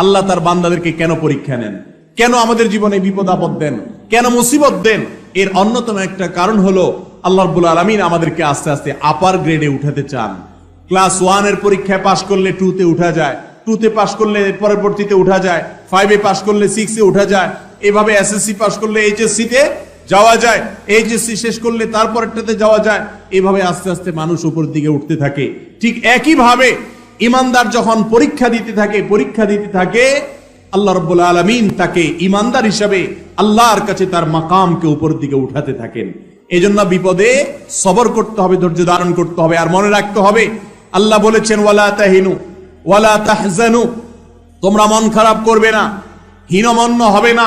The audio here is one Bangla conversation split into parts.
আল্লাহ তার বান্দাদেরকে কেন পরীক্ষা নেন? কেন আমাদের জীবনে বিপদ আপদ দেন? কেন মুসিবত দেন? এর অন্যতম একটা কারণ হলো, আল্লাহ রব্বুল আলমিন আমাদেরকে আস্তে আস্তে আপার গ্রেডে উঠাতে চান। ক্লাস ওয়ানের পরীক্ষায় পাশ করলে টু তে উঠা যায় টু তে পাশ করলে পরবর্তীতে উঠা যায় ফাইভে পাশ করলে সিক্সে উঠা যায়, এভাবে এসএসসি পাশ করলে এইচএসসি তে যাওয়া যায় এইচএসসি শেষ করলে তারপরেরটাতে যাওয়া যায়, এভাবে আস্তে আস্তে মানুষ উপর দিকে উঠতে থাকে। ঠিক একই ভাবে ইমানদার যখন পরীক্ষা দিতে থাকে, পরীক্ষা দিতে থাকে, আল্লাহ রব্বুল আলমিন তাকে ইমানদার হিসাবে আল্লাহর কাছে তার মাকামকে উপর দিকে উঠাতে থাকেন। এই জন্য বিপদে সবর করতে হবে, ধৈর্য ধারণ করতে হবে। আর মনে রাখতে হবে, আল্লাহ বলেছেন, ওয়ালা তাহিনু, ওয়ালা তাহজানু, তোমরা মন খারাপ করবে না, হীনমন্য হবে না,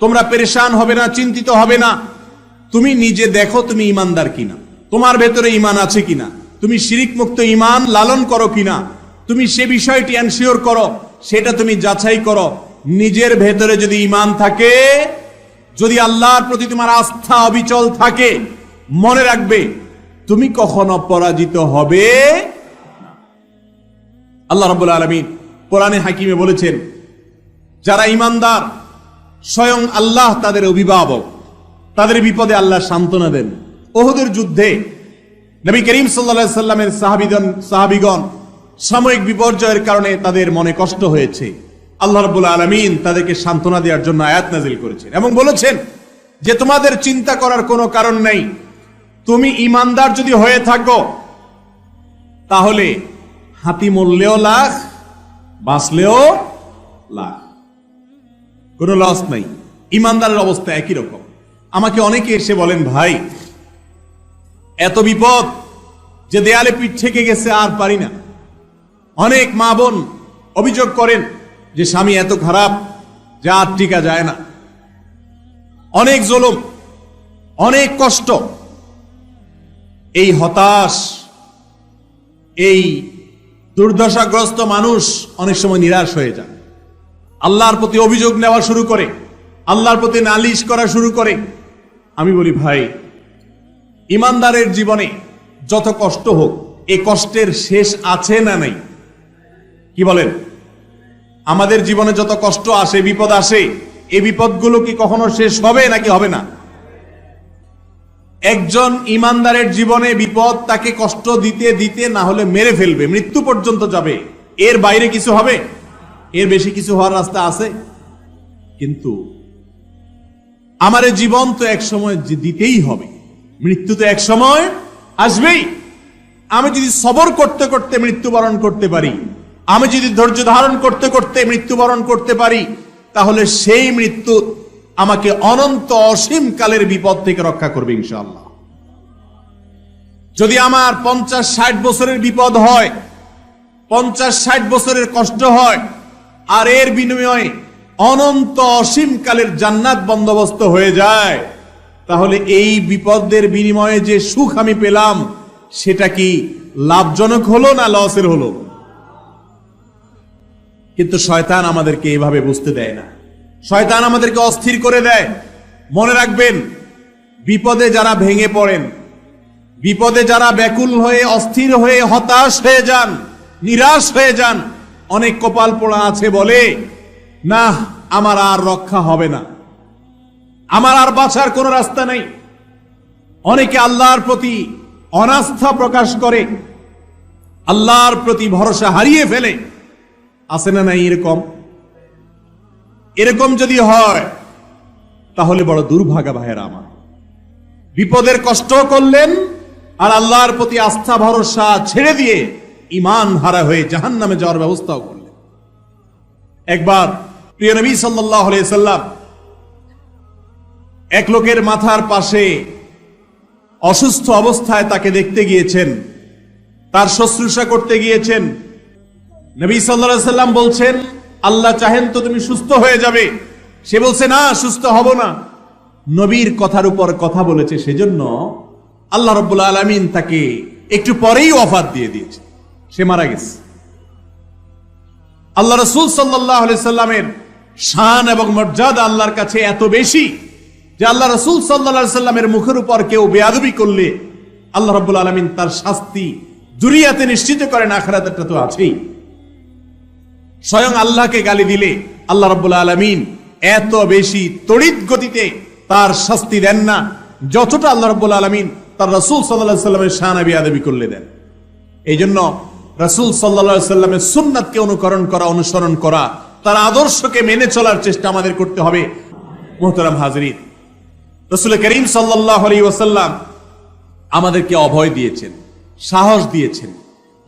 তোমরা পেরেশান হবে না, চিন্তিত হবে না। তুমি নিজে দেখো তুমি ইমানদার কিনা, তোমার ভেতরে ইমান আছে কিনা, তুমি শিরিক মুক্ত ইমান লালন করো কিনা তুমি সে বিষয়টি এনশিওর করো, সেটা তুমি যাচাই করো। নিজের ভেতরে যদি ইমান থাকে, যদি আল্লাহর প্রতি তোমার আস্থা অবিচল থাকে, মনে রাখবে, তুমি কখনো পরাজিত হবে আল্লাহ রাব্বুল আলামিন কোরআনে হাকিমে বলেছেন, যারা ইমানদার স্বয়ং আল্লাহ তাদের অভিভাবক, তাদের বিপদে আল্লাহ সান্ত্বনা দেন। ওহুদের যুদ্ধে নবী করিম সাল্লা সাল্লামের সাহাবিগণ সাহাবিগণ সাময়িক বিপর্যয়ের কারণে তাদের মনে কষ্ট হয়েছে। আল্লাহ রাব্বুল আলামিন তাদেরকে সান্ত্বনা দেওয়ার জন্য আয়াত নাজিল করেছেন এবং বলেছেন যে তোমাদের চিন্তা করার কোনো কারণ নেই। তুমি ইমানদার যদি হয়ে থাকো, তাহলে হাতি মরলেও লাখ, বাঁচলেও লাখ। কোনো লস নাই। ইমানদারের অবস্থা একই রকম। আমাকে অনেকে এসে বলেন, ভাই, এত বিপদ যে দেয়ালে পিঠ থেকে গেছে, আর পারি না। অনেক মা বোন অভিযোগ করেন যে স্বামী এত খারাপ যে আর টিকা যায় না। অনেক জলম, অনেক কষ্ট। এই হতাশ, এই দুর্দশাগ্রস্ত মানুষ অনেক সময় নিরাশ হয়ে যায়। আল্লাহর প্রতি অভিযোগ নেওয়া শুরু করে, আল্লাহর প্রতি নালিশ করা শুরু করে। আমি বলি, ভাই, ইমানদারের জীবনে যত কষ্ট হোক, এ কষ্টের শেষ আছে না নাই? কি বলেন? আমাদের জীবনে যত কষ্ট আসে, বিপদ আসে, এই বিপদগুলো কি কখনো শেষ হবে নাকি হবে না? একজন ইমানদারের জীবনে বিপদ তাকে কষ্ট দিতে দিতে না হলে মেরে ফেলবে, মৃত্যু পর্যন্ত যাবে। এর বাইরে কিছু হবে? এর বেশি কিছু হওয়ার রাস্তা আছে? কিন্তু আমার জীবন তো এক সময় দিতেই হবে। মৃত্যু তো এক সময় আসবেই। আমি যদি সবর করতে করতে মৃত্যুবরণ করতে পারি আমি যদি ধৈর্য ধারণ করতে করতে মৃত্যুবরণ করতে পারি, তাহলে সেই মৃত্যু আমাকে অনন্ত অসীম কালের বিপদ থেকে রক্ষা করবে ইনশাআল্লাহ। যদি আমার পঞ্চাশ ষাট বছরের বিপদ হয়, পঞ্চাশ ষাট বছরের কষ্ট হয়, আর এর বিনিময়ে অনন্ত অসীম কালের জান্নাত বন্দোবস্ত হয়ে যায়, তাহলে এই বিপদের বিনিময়ে যে সুখ আমি পেলাম, সেটা কি লাভজনক হলো না লসের হলো? কিন্তু শয়তান আমাদেরকে এভাবে বুঝতে দেয় না। শয়তান আমাদেরকে অস্থির করে দেয়। মনে রাখবেন, বিপদে যারা ভেঙে পড়েন, বিপদে যারা ব্যাকুল হয়ে, অস্থির হয়ে, হতাশ হয়ে যান, নিরাশ হয়ে যান, অনেক কপাল পোড়া আছে বলে, না, আমার আর রক্ষা হবে না। আমার আর বাঁচার কোনো রাস্তা নেই। অনেকে আল্লাহর প্রতি অনাস্থা প্রকাশ করে, আল্লাহর প্রতি ভরসা হারিয়ে ফেলে। আছে না নাই এরকম? এরকম যদি হয়, তাহলে বড় দুর্ভাগা ভাইয়েরা আমার। বিপদের কষ্ট করলেন আর আল্লাহর প্রতি আস্থা, ভরসা ছেড়ে দিয়ে ইমান হারা হয়ে জাহান নামে যাওয়ার ব্যবস্থাও করলেন। একবার প্রিয় নবী সাল্লাম এক লোকের মাথার পাশে অসুস্থ অবস্থায় তাকে দেখতে গিয়েছেন, তার শুশ্রূষা করতে গিয়েছেন নবী সাল্লাহ সাল্লাম বলছেন, আল্লাহ চাহেন তো তুমি সুস্থ হয়ে যাবে। সে বলছে, না, সুস্থ হব না। নবীর কথার উপর কথা বলেছে সেজন্য আল্লাহ রব্বুল আলমিন তাকে একটু পরেই অফার দিয়ে দিয়েছে। সে মারা গেছে। আল্লাহ রসুল সাল্লাহ সাল্লামের শান এবং মর্যাদা আল্লাহর কাছে এত বেশি যে আল্লাহ রসুল সাল্লাহ সাল্লামের মুখের উপর কেউ বেয়াদবি করলে আল্লাহ রব্বুল আলমিন তার শাস্তি দুরিয়াতে নিশ্চিত করেন আখরাতটা তো আছেই। স্বয়ং আল্লাহকে গালি দিলে আল্লাহ রাব্বুল আলামিন এত বেশি তড়িৎ গতিতে তার শাস্তি দেন না, যতটা আল্লাহ রাব্বুল আলামিন তার রসুল আলাইহি সাল্লামের শানাবি আদবি করলে দেন। এই জন্য রসুল আলাইহি সাল্লামের সুন্নাতকে অনুকরণ করা, অনুসরণ করা, তার আদর্শকে মেনে চলার চেষ্টা আমাদের করতে হবে। মোহতারাম হাজরিন, রসুল করিম সাল্লাহ আলী ওসাল্লাম আমাদেরকে অভয় দিয়েছেন, সাহস দিয়েছেন।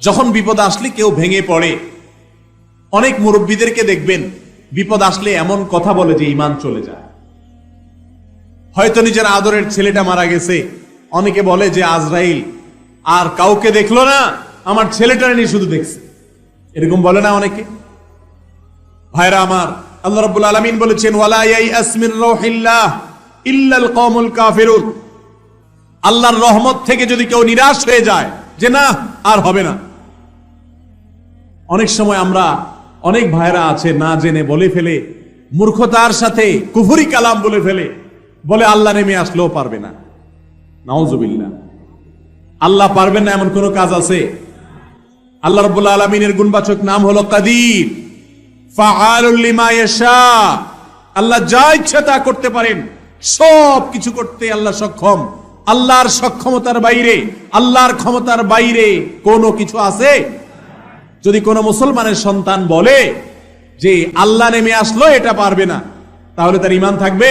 যখন বিপদ আসলে কেউ ভেঙে পড়ে অনেক মুরব্বীদেরকে দেখবেন, বিপদ আসলে এমন কথা বলে যে ইমান চলে যায়। হয়তো নিজের আদরের ছেলেটা মারা গেছে, অনেকে বলে যে, আজরাইল, আর কাউকে দেখল না, আমার ছেলেটা নিয়ে শুধু দেখছে। এরকম বলে না অনেকে? ভাইরা আমার, আল্লাহ রাব্বুল আলামিন বলেছেন রাউহিল্লাহ ইল্লাল আল্লাহর রহমত থেকে যদি কেউ নিরাশ হয়ে যায়, যে না, আর হবে না। অনেক সময় আমরা অনেক ভাইরা আছে, না জেনে বলে ফেলে। মূর্খতার সাথে কুফুরি কালাম বলে ফেলে। বলে আল্লাহ নেমে আসলেও পারবে না। নাউজুবিল্লাহ। আল্লাহ পারবেন না এমন কোন কাজ আছে? আল্লাহ রাব্বুল আলামিনের গুণবাচক নাম হলো কাদির। আল্লাহ যা ইচ্ছা তা করতে পারেন। সব কিছু করতে আল্লাহ সক্ষম। আল্লাহর সক্ষমতার বাইরে, আল্লাহর ক্ষমতার বাইরে কোনো কিছু আছে? যদি কোনো মুসলমানের সন্তান বলে যে আল্লাহ নেমে আসলো, এটা পারবে না, তাহলে তার ইমান থাকবে।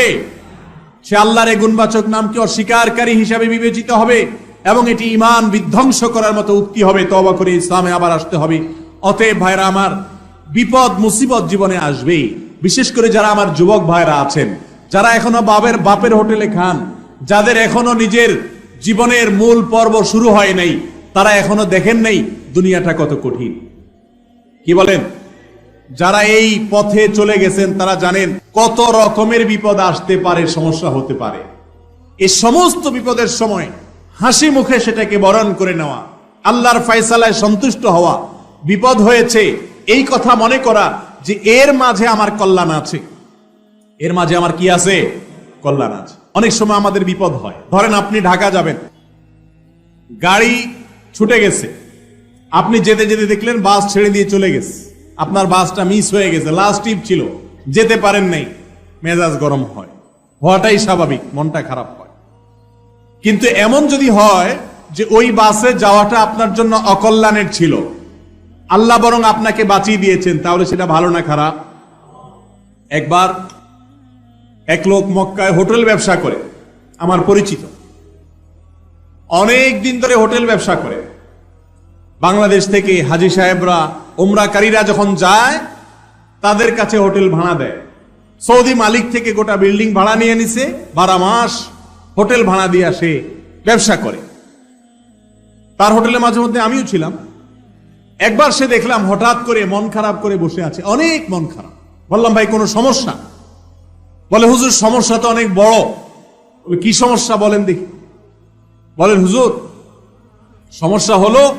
সে আল্লাহর গুণবাচক নামকে অস্বীকারী হিসাবে বিবেচিত হবে এবং এটি ইমান বিধ্বংস করার মতো উক্তি হবে। তবা করে ইসলামে আবার আসতে হবে। অতএব ভাইরা আমার, বিপদ, মুসিবত জীবনে আসবেই। বিশেষ করে যারা আমার যুবক ভাইরা আছেন, যারা এখনও বাবের বাপের হোটেলে খান, যাদের এখনও নিজের জীবনের মূল পর্ব শুরু হয় নাই, তারা এখনও দেখেন নাই দুনিয়াটা কত কঠিন। কি বলেন? যারা এই পথে চলে গেছেন, তারা জানেন কত রকমের বিপদ আসতে পারে, সমস্যা হতে পারে। এই সমস্ত বিপদের সময় হাসি মুখে সেটাকে বরণ করে নেওয়া, আল্লাহর ফয়সালায় সন্তুষ্ট হওয়া বিপদ হয়েছে। এই কথা মনে করা যে এর মাঝে আমার কল্যাণ আছে। এর মাঝে আমার কি আছে? কল্যাণ আছে। অনেক সময় আমাদের বিপদ হয়। ধরেন আপনি ঢাকা যাবেন। গাড়ি ছুটে গেছে। আপনি যেতে যেতে দেখলেন বাস ছেড়ে দিয়ে চলে গেছে। আপনার বাসটা মিস হয়ে গেছে। লাস্ট টিপ ছিল। যেতে পারেন নাই। মেজাজ গরম হয়। হওয়াটাই স্বাভাবিক। মনটা খারাপ হয়। কিন্তু এমন যদি হয় যে ওই বাসে যাওয়াটা আপনার জন্য অকল্যাণের ছিল। আল্লাহ বরং আপনাকে বাঁচিয়ে দিয়েছেন। তাহলে সেটা ভালো না খারাপ? একবার এক লোক মক্কায় হোটেল ব্যবসা করে। আমার পরিচিত। অনেক দিন ধরে হোটেল ব্যবসা করে। বাংলাদেশ থেকে হাজি সাহেবরা ওমরাকারীরা যখন যায়, তাদের কাছে হোটেল ভাড়া দেয়। সৌদি মালিক থেকে গোটা বিল্ডিং ভাড়া নিয়ে নিছে, বারো মাস হোটেল ভাড়া দিয়ে সে ব্যবসা করে। তার হোটেলে মাঝে মধ্যে আমিও ছিলাম। একবার সে দেখলাম হঠাৎ করে মন খারাপ করে বসে আছে। অনেক মন খারাপ। বললাম, ভাই, কোনো সমস্যা? বলে, হুজুর, সমস্যা তো অনেক বড়। কি সমস্যা বলেন দেখি। বলেন, হুজুর, সমস্যা হলো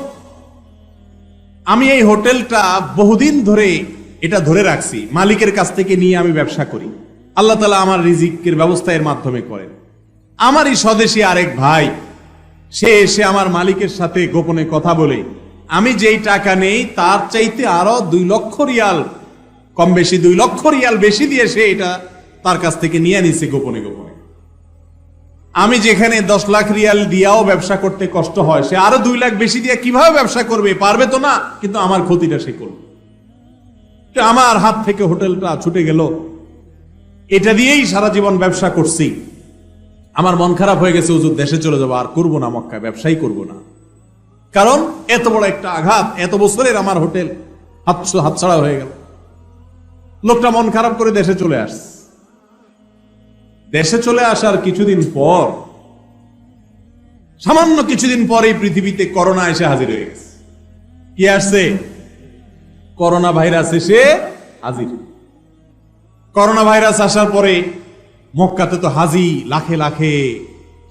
আমি এই হোটেলটা বহুদিন ধরে এটা ধরে রাখছি। মালিকের কাছ থেকে নিয়ে আমি ব্যবসা করি। আল্লাহ তালা আমার রিজিকের ব্যবস্থা এর মাধ্যমে করেন। আমারই স্বদেশী আরেক ভাই, সে এসে আমার মালিকের সাথে গোপনে কথা বলে, আমি যেই টাকা নেই, তার চাইতে আরও দুই লক্ষ রিয়াল, কম বেশি দুই লক্ষ রিয়াল বেশি দিয়ে সে এটা তার কাছ থেকে নিয়ে নিছে গোপনে গোপনে। আমি যেখানে দশ লাখ রিয়াল দিয়াও ব্যবসা করতে কষ্ট হয়, সে আরও দুই লাখ বেশি দিয়ে কীভাবে ব্যবসা করবে? পারবে তো না, কিন্তু আমার ক্ষতিটা সে করবে। আমার হাত থেকে হোটেলটা ছুটে গেল। এটা দিয়েই সারা জীবন ব্যবসা করছি। আমার মন খারাপ হয়ে গেছে, হুজুর, দেশে চলে যাব, আর করব না মক্কায়, ব্যবসাই করব না। কারণ এত বড় একটা আঘাত, এত বছরের আমার হোটেল হাত হাতছাড়া হয়ে গেল। লোকটা মন খারাপ করে দেশে চলে আসছে। দেশে চলে আসার কিছুদিন পর, সামান্য কিছুদিন পরেই পৃথিবীতে করোনা এসে হাজির হয়ে গেছে। কি আসছে? করোনা ভাইরাস এসে হাজির। করোনা ভাইরাস আসার পরে মক্কাতে তো হাজি লাখে লাখে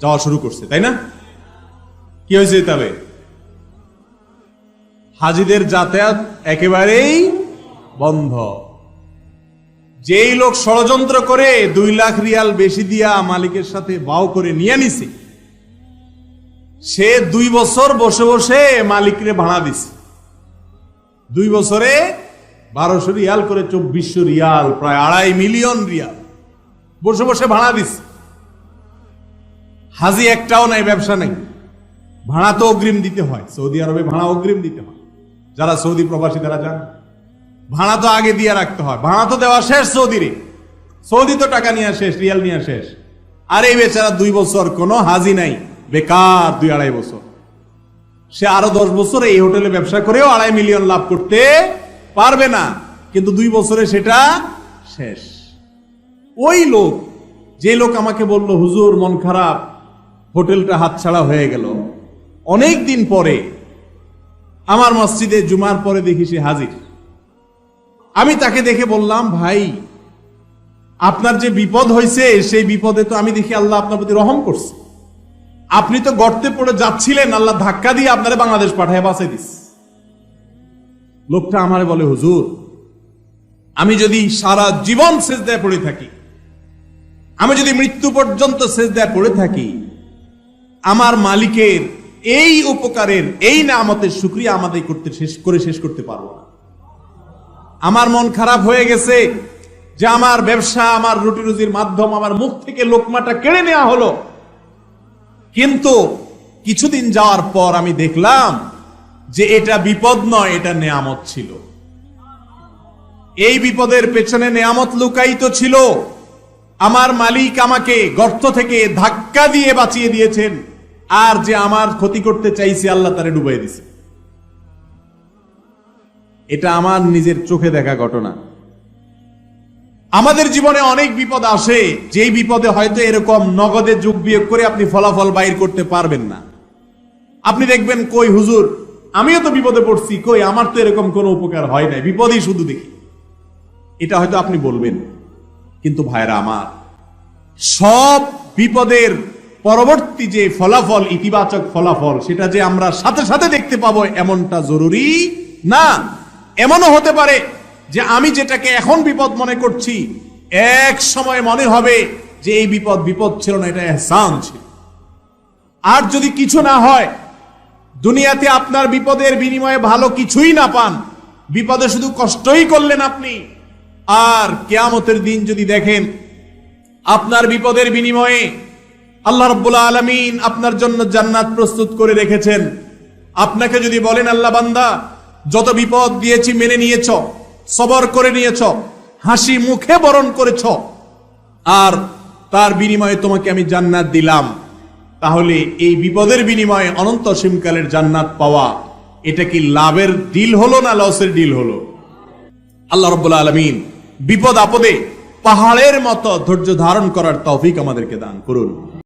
যাওয়া শুরু করছে, তাই না? কি হয়েছে তবে হাজিদের যাতায়াত একেবারেই বন্ধ। যেই লোক ষড়যন্ত্র করে দুই লাখ রিয়াল বেশি দিয়া মালিকের সাথে বাও করে নিয়ে নিছে, সে দুই বছর বসে বসে মালিকরে ভাড়া দিছে। দুই বছরে বারোশো রিয়াল করে চব্বিশশো রিয়াল, প্রায় আড়াই মিলিয়ন রিয়াল বসে বসে ভাড়া দিছে। হাজি একটাও নাই, ব্যবসা নাই। ভাড়া তো অগ্রিম দিতে হয়, সৌদি আরবে ভাড়া অগ্রিম দিতে হয়। যারা সৌদি প্রবাসী, তারা যান ভাড়া তো আগে দিয়ে রাখতে হয়। ভাড়া তো দেওয়া শেষ সৌদিরে সৌদি তো টাকা নিয়ে শেষ, রিয়াল নিয়ে শেষ। আর এই বেচারা দুই বছর কোনো হাজি নাই, বেকার দুই আড়াই বছর। সে আরও দশ বছর এই হোটেলে ব্যবসা করেও আড়াই মিলিয়ন লাভ করতে পারবে না। কিন্তু দুই বছরে সেটা শেষ। ওই লোক, যে লোক আমাকে বলল, হুজুর, মন খারাপ, হোটেলটা হাতছাড়া হয়ে গেল। অনেক দিন পরে, আমার মসজিদে জুমার পরে দেখি সে হাজির। আমি তাকে দেখে বললাম, ভাই, আপনার যে বিপদ হয়েছে, সেই বিপদে তো আমি দেখি আল্লাহ আপনার প্রতি রহম করছে। আপনি তো গর্তে পড়ে যাচ্ছিলেন, আল্লাহ ধাক্কা দিয়ে আপনারা বাংলাদেশ পাঠায় বাঁচাই দিস লোকটা আমারে বলে, হুজুর, আমি যদি সারা জীবন সেজদায় পড়ে থাকি, আমি যদি মৃত্যু পর্যন্ত সেজদায় পড়ে থাকি, আমার মালিকের এই উপকারের এই নামতের শুক্রিয়া আমাদের করতে শেষ, করে শেষ করতে পারব না। আমার মন খারাপ হয়ে গেছে যে আমার ব্যবসা, আমার রুটি রুজির মাধ্যম, আমার মুখ থেকে লোকমাটা কেড়ে নেওয়া হলো। কিন্তু কিছুদিন যাওয়ার পর আমি দেখলাম যে এটা বিপদ নয়, এটা নেয়ামত ছিল। এই বিপদের পেছনে নেয়ামত লুকায়িত ছিল। আমার মালিক আমাকে গর্ত থেকে ধাক্কা দিয়ে বাঁচিয়ে দিয়েছেন। আর যে আমার ক্ষতি করতে চাইছে, আল্লাহ তারে ডুবাই দিছে। এটা আমার নিজের চোখে দেখা ঘটনা। আমাদের জীবনে অনেক বিপদ আসে, যেই বিপদে হয়তো এরকম নগদে যোগ বিয়োগ করে আপনি ফলাফল বাইর করতে পারবেন না। আপনি দেখবেন, কই হুজুর, আমিও তো বিপদে পড়ছি, কই, আমার তো এরকম কোনো উপকার হয় নাই, বিপদই শুধু দেখি। এটা হয়তো আপনি বলবেন, কিন্তু ভাইরা আমার, সব বিপদের পরবর্তী যে ফলাফল, ইতিবাচক ফলাফল, সেটা যে আমরা সাথে সাথে দেখতে পাবো, এমনটা জরুরি না। এমনও হতে পারে যে আমি যেটাকে এখন বিপদ মনে করছি, এক সময় মনে হবে যে এই বিপদ বিপদ ছিল না, এটা এহসান ছিল। আর যদি কিছু না হয়, দুনিয়াতে আপনার বিপদের বিনিময়ে ভালো কিছুই না পান, বিপদে শুধু কষ্টই করলেন আপনি, আর কেয়ামতের দিন যদি দেখেন, আপনার বিপদের বিনিময়ে আল্লাহ রব্বুল আলমিন আপনার জন্য জান্নাত প্রস্তুত করে রেখেছেন। আপনাকে যদি বলেন, আল্লাহ বান্দা যত বিপদ দিয়েছি মেনে নিয়েছ, সবর করে নিয়েছ, হাসি মুখে বরণ করেছ, আর তার বিনিময়ে তোমাকে আমি জান্নাত দিলাম। তাহলে এই বিপদের বিনিময়ে অনন্ত সীমকালের জান্নাত পাওয়া, এটা কি লাভের ডিল হলো না লসের ডিল হলো? আল্লাহ রব্বুল আলমিন বিপদ আপদে পাহাড়ের মতো ধৈর্য ধারণ করার তৌফিক আমাদেরকে দান করুন।